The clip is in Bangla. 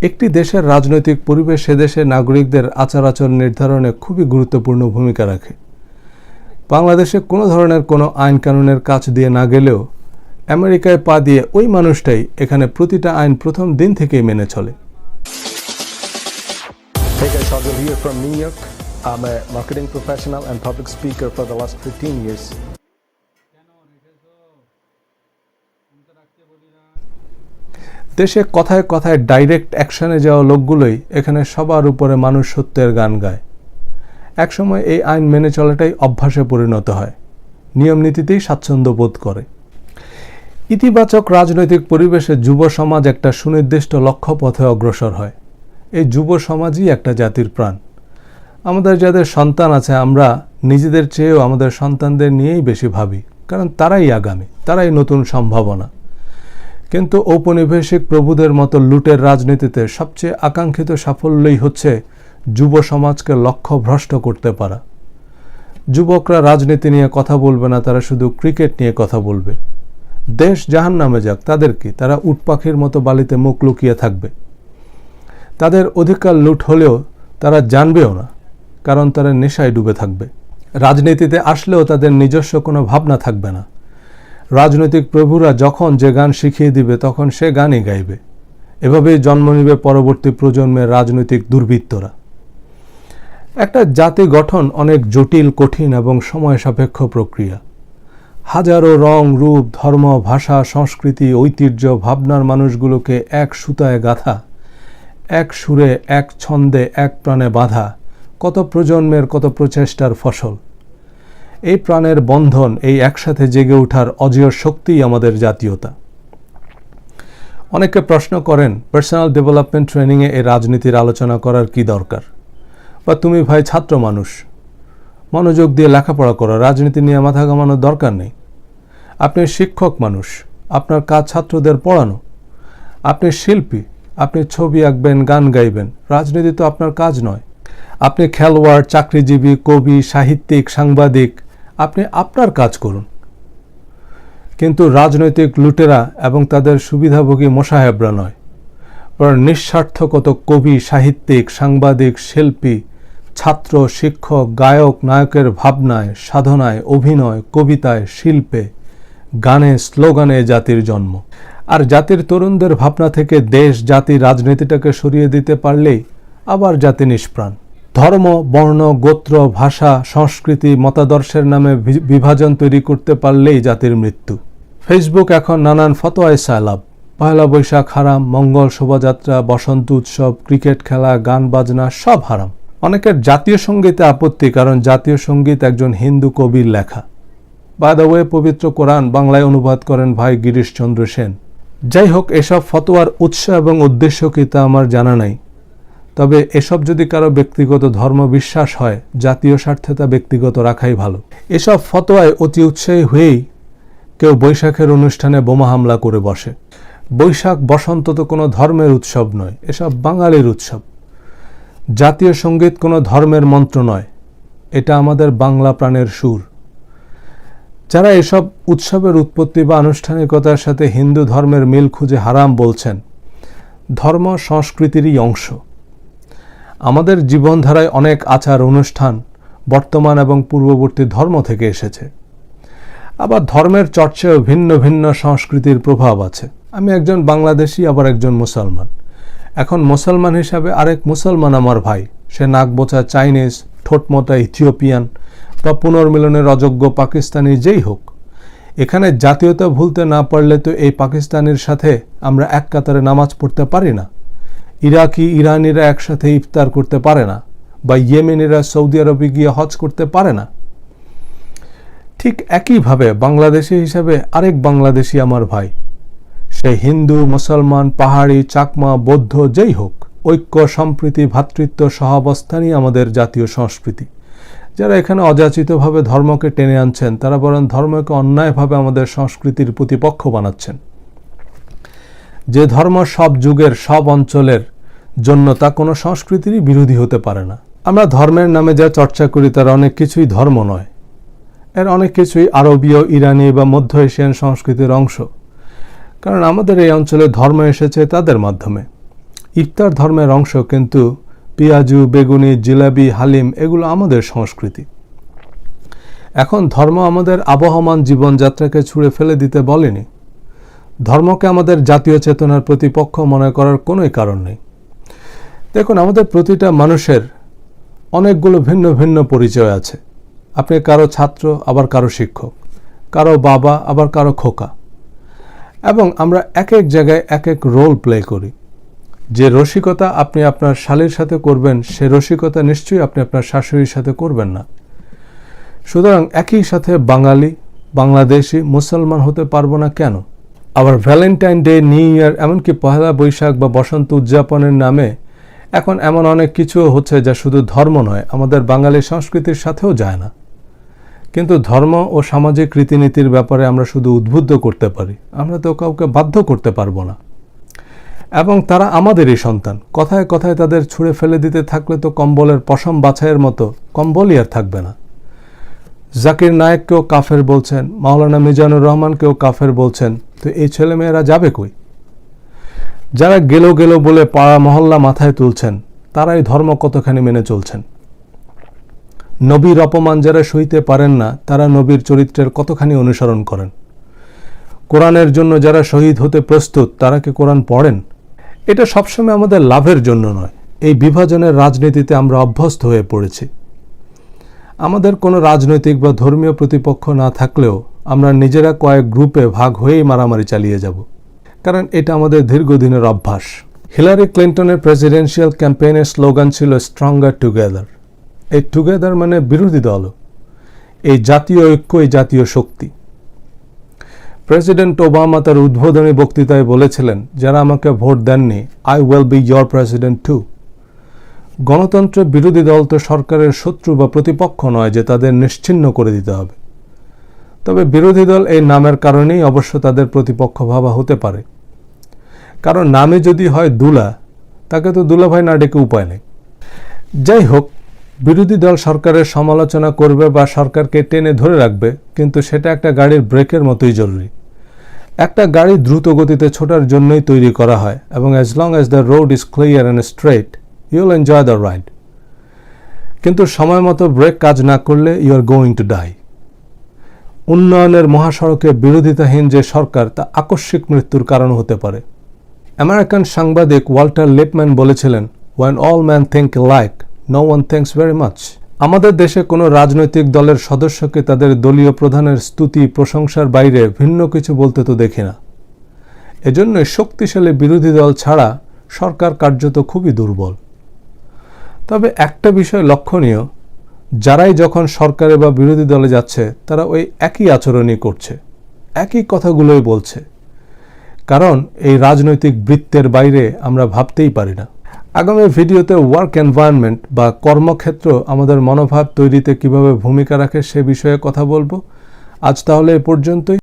একটি দেশের রাজনৈতিক পরিবেশ সে দেশের নাগরিকদের আচার আচরণ নির্ধারণে খুবই গুরুত্বপূর্ণ ভূমিকা রাখে বাংলাদেশে কোনো ধরনের কোনো আইন কানুনের কাজ দিয়ে না গেলেও আমেরিকায় পা দিয়ে ওই মানুষটাই এখানে প্রতিটা আইন প্রথম দিন থেকেই মেনে চলে. I'm a marketing professional and public speaker for the last 15 years. দেশে কথায় কথায় ডাইরেক্ট অ্যাকশনে যাওয়া লোকগুলোই এখানে সবার উপরে মানুষ সত্যের গান গায়। একসময় এই আইন মেনে চলাটাই অভ্যাসে পরিণত হয়। নিয়ম নীতিতেই স্বাচ্ছন্দ্য বোধ করে। ইতিবাচক রাজনৈতিক পরিবেশে যুব সমাজ একটা সুনির্দিষ্ট লক্ষ্য পথে অগ্রসর হয়। এই যুব সমাজই একটা জাতির প্রাণ। আমাদের যাদের সন্তান আছে, আমরা নিজেদের চেয়েও আমাদের সন্তানদের নিয়েই বেশি ভাবি। কারণ তারাই আগামী, তারাই নতুন সম্ভাবনা। কিন্তু ঔপনিবেশিক প্রভুদের মতো লুটের রাজনীতিতে সবচেয়ে আকাঙ্ক্ষিত সাফল্যই হচ্ছে যুব সমাজকে লক্ষ্য ভ্রষ্ট করতে পারা। যুবকরা রাজনীতি নিয়ে কথা বলবে না, তারা শুধু ক্রিকেট নিয়ে কথা বলবে। দেশ জাহান নামে যাক, তাদের কি? তারা উটপাখির মতো বালিতে মুখ লুকিয়ে থাকবে। তাদের অধিকার লুট হলেও তারা জানবেও না, কারণ তারা নেশায় ডুবে থাকবে। রাজনীতিতে আসলেও তাদের নিজস্ব কোনো ভাবনা থাকবে না। রাজনৈতিক প্রভুরা যখন যে গান শিখিয়ে দিবে, তখন সে গানই গাইবে। এভাবেই জন্ম নিবে পরবর্তী প্রজন্মের রাজনৈতিক দুর্বৃত্তরা। একটা জাতি গঠন অনেক জটিল, কঠিন এবং সময় সাপেক্ষ প্রক্রিয়া। হাজারো রং, রূপ, ধর্ম, ভাষা, সংস্কৃতি, ঐতিহ্য, ভাবনার মানুষগুলোকে এক সুতায় গাথা, এক সুরে, এক ছন্দে, এক প্রাণে বাঁধা, কত প্রজন্মের কত প্রচেষ্টার ফসল। এই প্রাণের বন্ধন, এই একসাথে জেগে ওঠার অজেয় শক্তিই আমাদের জাতীয়তা। অনেকে প্রশ্ন করেন পার্সোনাল ডেভেলপমেন্ট ট্রেনিংয়ে এই রাজনীতির আলোচনা করার কি দরকার? বা তুমি ভাই ছাত্র মানুষ, মনোযোগ দিয়ে লেখাপড়া করো, রাজনীতি নিয়ে মাথা ঘামানোর দরকার নেই। আপনি শিক্ষক মানুষ, আপনার কাজ ছাত্রদের পড়ানো। আপনি শিল্পী, আপনি ছবি আঁকবেন, গান গাইবেন, রাজনীতি তো আপনার কাজ নয়। আপনি খেলোয়াড়, চাকরিজীবী, কবি, সাহিত্যিক, সাংবাদিক আপনি আপনার কাজ করুন। কিন্তু রাজনৈতিক লুটেরা এবং তাদের সুবিধাভোগী মোসাহেবরা নয়। বরং নিঃস্বার্থ কত কবি, সাহিত্যিক, সাংবাদিক, শিল্পী, ছাত্র, শিক্ষক, গায়ক, নায়কের ভাবনায়, সাধনায়, অভিনয়, কবিতায়, শিল্পে গানে, স্লোগানে জাতির জন্ম। আর জাতির তরুণদের ভাবনা থেকে দেশ, জাতি, রাজনীতিটাকে সরিয়ে দিতে পারলেই আবার জাতি নিষ্প্রাণ। ধর্ম, বর্ণ, গোত্র, ভাষা, সংস্কৃতি, মতাদর্শের নামে বিভাজন তৈরি করতে পারলেই জাতির মৃত্যু। ফেসবুক এখন নানান ফতোয়ায় সায়লাভ পয়লা বৈশাখ হারাম, মঙ্গল শোভাযাত্রা, বসন্ত উৎসব, ক্রিকেট খেলা, গান বাজনা সব হারাম। অনেকের জাতীয় সঙ্গীতে আপত্তি, কারণ জাতীয় সংগীত একজন হিন্দু কবির লেখা। বাই দ্য ওয়ে পবিত্র কোরআন বাংলায় অনুবাদ করেন ভাই গিরিশচন্দ্র সেন। যাই হোক, এসব ফতোয়ার উৎস এবং উদ্দেশ্য কি তা আমার জানা নাই। তবে এসব যদি কারও ব্যক্তিগত ধর্ম বিশ্বাস হয়, জাতীয় স্বার্থে তা ব্যক্তিগত রাখাই ভালো। এসব ফতোয়ায় অতি উৎসাহী হয়েই কেউ বৈশাখের অনুষ্ঠানে বোমা হামলা করে বসে। বৈশাখ বসন্ত তো কোনো ধর্মের উৎসব নয়, এসব বাঙালির উৎসব। জাতীয় সংগীত কোনো ধর্মের মন্ত্র নয়, এটা আমাদের বাংলা প্রাণের সুর। যারা এসব উৎসবের উৎপত্তি বা আনুষ্ঠানিকতার সাথে হিন্দু ধর্মের মিল খুঁজে হারাম বলছেন, ধর্ম সংস্কৃতিরই অংশ। আমাদের জীবনধারায় অনেক আচার অনুষ্ঠান বর্তমান এবং পূর্ববর্তী ধর্ম থেকে এসেছে। আবার ধর্মের চর্চায়ও ভিন্ন ভিন্ন সংস্কৃতির প্রভাব আছে। আমি একজন বাংলাদেশি, আবার একজন মুসলমান। এখন মুসলমান হিসাবে আরেক মুসলমান আমার ভাই। সে নাক বোচা চাইনিজ, ঠোঁটমোটা, ইথিওপিয়ান বা পুনর্মিলনের অযোগ্য পাকিস্তানি যেই হোক। এখানে জাতীয়তা ভুলতে না পারলে তো এই পাকিস্তানের সাথে আমরা এক কাতারে নামাজ পড়তে পারি না। ইরাকি, ইরানিরা একসাথে ইফতার করতে পারে না বা ইয়েমেনিরা সৌদি আরবে গিয়ে হজ করতে পারে না। ঠিক একইভাবে বাংলাদেশি হিসাবে আরেক বাংলাদেশি আমার ভাই, সে হিন্দু, মুসলমান, পাহাড়ি, চাকমা, বৌদ্ধ, যেই হোক, ঐক্য, সম্প্রীতি ভ্রাতৃত্ব সহাবস্থানই আমাদের জাতীয় সংস্কৃতি। যারা এখানে অযাচিতভাবে ধর্মকে টেনে আনছেন, তারা বরং ধর্মকে অন্যায়ভাবে আমাদের সংস্কৃতির প্রতিপক্ষ বানাচ্ছেন। যে ধর্ম সব যুগের, সব অঞ্চলের জন্য তা কোনো সংস্কৃতিরই বিরোধী হতে পারে না। আমরা ধর্মের নামে যা চর্চা করি তার অনেক কিছুই ধর্ম নয়। এর অনেক কিছুই আরবীয়, ইরানি বা মধ্য এশিয়ান সংস্কৃতির অংশ। কারণ আমাদের এই অঞ্চলে ধর্ম এসেছে তাদের মাধ্যমে। ইফতার ধর্মের অংশ কিন্তু পিয়াজু, বেগুনি জিলাবি হালিম এগুলো আমাদের সংস্কৃতি। এখন ধর্ম আমাদের আবহমান জীবনযাত্রাকে ছুঁড়ে ফেলে দিতে বলেনি। ধর্মকে আমাদের জাতীয় চেতনার প্রতিপক্ষ মনে করার কোনোই কারণ নেই। দেখুন, আমাদের প্রতিটা মানুষের অনেকগুলো ভিন্ন ভিন্ন পরিচয় আছে। আপনি কারও ছাত্র, আবার কারও শিক্ষক, কারও বাবা, আবার কারও খোকা। এবং আমরা এক এক জায়গায় এক এক রোল প্লে করি। যে রসিকতা আপনি আপনার শালীর সাথে করবেন, সে রসিকতা নিশ্চয়ই আপনি আপনার শাশুড়ির সাথে করবেন না। সুতরাং একই সাথে বাঙালি, বাংলাদেশি, মুসলমান হতে পারব না কেন? আবার ভ্যালেন্টাইন ডে নিউ ইয়ার এমনকি পহেলা বৈশাখ বা বসন্ত উদযাপনের নামে এখন এমন অনেক কিছু হচ্ছে যা শুধু ধর্ম নয়, আমাদের বাঙালি সংস্কৃতির সাথেও যায় না। কিন্তু ধর্ম ও সামাজিক রীতিনীতির ব্যাপারে আমরা শুধু উদ্বুদ্ধ করতে পারি, আমরা তো কাউকে বাধ্য করতে পারব না। এবং তারা আমাদেরই সন্তান, কথায় কথায় তাদের ছুঁড়ে ফেলে দিতে থাকলে তো কম্বলের পশম বাছাইয়ের মতো কম্বলই আর থাকবে না। জাকির নায়েককেও কাফের বলছেন, মাওলানা মিজানুর রহমানকেও কাফের বলছেন, তো এই ছেলেমেয়েরা যাবে কই? যারা গেলো গেলো বলে পাড়া মহল্লা মাথায় তুলছেন, তারাই ধর্ম কতখানি মেনে চলছেন? নবীর অপমান যারা সইতে পারেন না, তারা নবীর চরিত্রের কতখানি অনুসরণ করেন? কোরআনের জন্য যারা শহীদ হতে প্রস্তুত, তারা কি কোরআন পড়েন? এটা সবসময় আমাদের লাভের জন্য নয়। এই বিভাজনের রাজনীতিতে আমরা অভ্যস্ত হয়ে পড়েছি। আমাদের কোনো রাজনৈতিক বা ধর্মীয় প্রতিপক্ষ না থাকলেও আমরা নিজেরা কয়েক গ্রুপে ভাগ হয়েই মারামারি চালিয়ে যাব। কারণ এটা আমাদের দীর্ঘদিনের অভ্যাস। হিলারি ক্লিন্টনের প্রেসিডেন্সিয়াল ক্যাম্পেইনের স্লোগান ছিল স্ট্রঙ্গার টুগেদার এই টুগেদার মানে বিরোধী দল। এই জাতীয় ঐক্য, এই জাতীয় শক্তি। প্রেসিডেন্ট ওবামা তার উদ্বোধনী বক্তৃতায় বলেছিলেন, যারা আমাকে ভোট দেননি I will be your president too গণতন্ত্রের বিরোধী দল তো সরকারের শত্রু বা প্রতিপক্ষ নয় যে তাদের নিশ্চিহ্ন করে দিতে হবে। তবে বিরোধী দল এই নামের কারণেই অবশ্য তাদের প্রতিপক্ষ ভাবা হতে পারে। কারণ নামে যদি হয় দুলা, তাকে তো দুলাভাই না ডেকে উপায় নেই। যাই হোক, বিরোধী দল সরকারের সমালোচনা করবে বা সরকারকে টেনে ধরে রাখবে, কিন্তু সেটা একটা গাড়ির ব্রেকের মতোই জরুরি। একটা গাড়ি দ্রুত গতিতে ছোটার জন্যই তৈরি করা হয় এবং as long as the road is clear and straight you'll enjoy the ride কিন্তু সময় মতো ব্রেক কাজ না করলে you are going to die উন্নয়নের মহাসড়কে বিরোধিতাহীন যে সরকার, তা আকস্মিক মৃত্যুর কারণ হতে পারে। আমেরিকান সাংবাদিক ওয়াল্টার লিপম্যান বলেছিলেন when all man think like no one thinks very much আমাদের দেশে কোনো রাজনৈতিক দলের সদস্যকে তাদের দলীয় প্রধানের স্তুতি, প্রশংসার বাইরে ভিন্ন কিছু বলতে তো দেখি না। এজন্যই শক্তিশালী বিরোধী দল ছাড়া সরকার কার্যত খুবই দুর্বল। তবে একটা বিষয় লক্ষণীয় যারাই যখন সরকারে বা বিরোধী দলে যাচ্ছে, তারা ওই একই আচরণই করছে, একই কথাগুলোই বলছে। কারণ এই রাজনৈতিক বৃত্তের বাইরে আমরা ভাবতেই পারি না। আগামী ভিডিওতে ওয়ার্ক এনভায়রনমেন্ট বা কর্মক্ষেত্র আমাদের মনোভাব তৈরিতে কীভাবে ভূমিকা রাখে সে বিষয়ে কথা বলব। আজ তাহলে এ পর্যন্তই।